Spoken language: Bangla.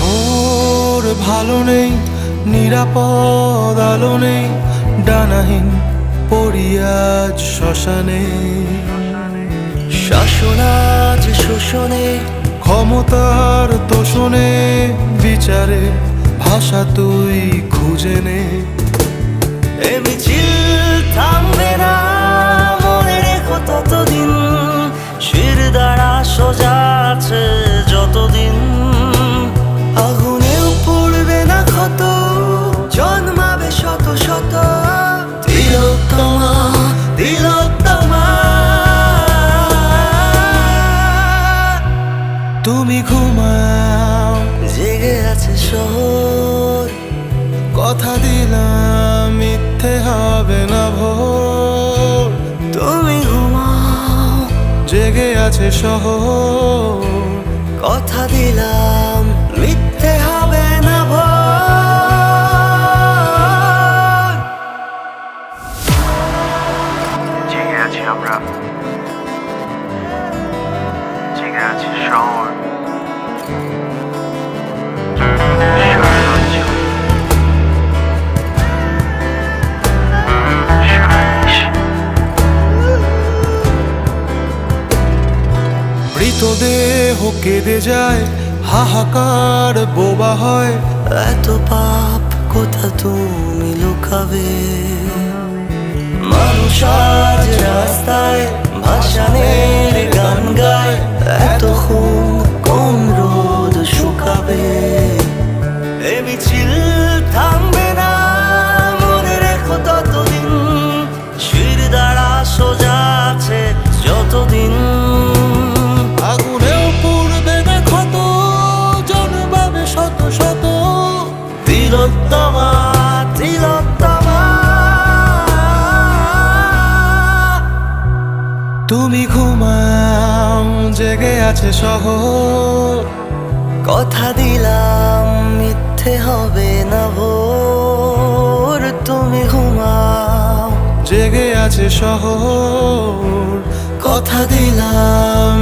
শহর ভালো নেই, নিরাপদ আলো নেই, ডানাহীন পড়িয়াজ শ্মশানে। শাসনাজ শোষণে, ক্ষমতার তোষণে, বিচারে ভাষা তুই খুঁজে নে। এ মিছিল থামবে না। আগুনেও পড়বে না ক্ষত, জন্মাবে শত শত। তিলোত্তমা তিলোত্তমা। তুমি ঘুমাও, জেগে আছে শহর। কথা দিলাম, মিথ্যে হবে না ভোর। তুমি ঘুমাও, জেগে আছে শহর। মৃতদেহ কেঁদে যায়, হাহাকার বোবা হয়। এত পাপ কোথা তুমি লুকাবে? মানুষ আজ রাস্তায় ভাসানের গান গায়, এত খুন কম রোদ শুকাবে? এ মিছিল থামবে না, মনে রেখো ততদিন, শির দ্বারা সোজা আছে যতদিন। তিলোত্তমা তিলোত্তমা তুমি ঘুমাও, জেগে আছে শহর। কথা দিলাম, মিথ্যে হবে না ভোর। তুমি ঘুমাও, জেগে আছে শহর। কথা দিলাম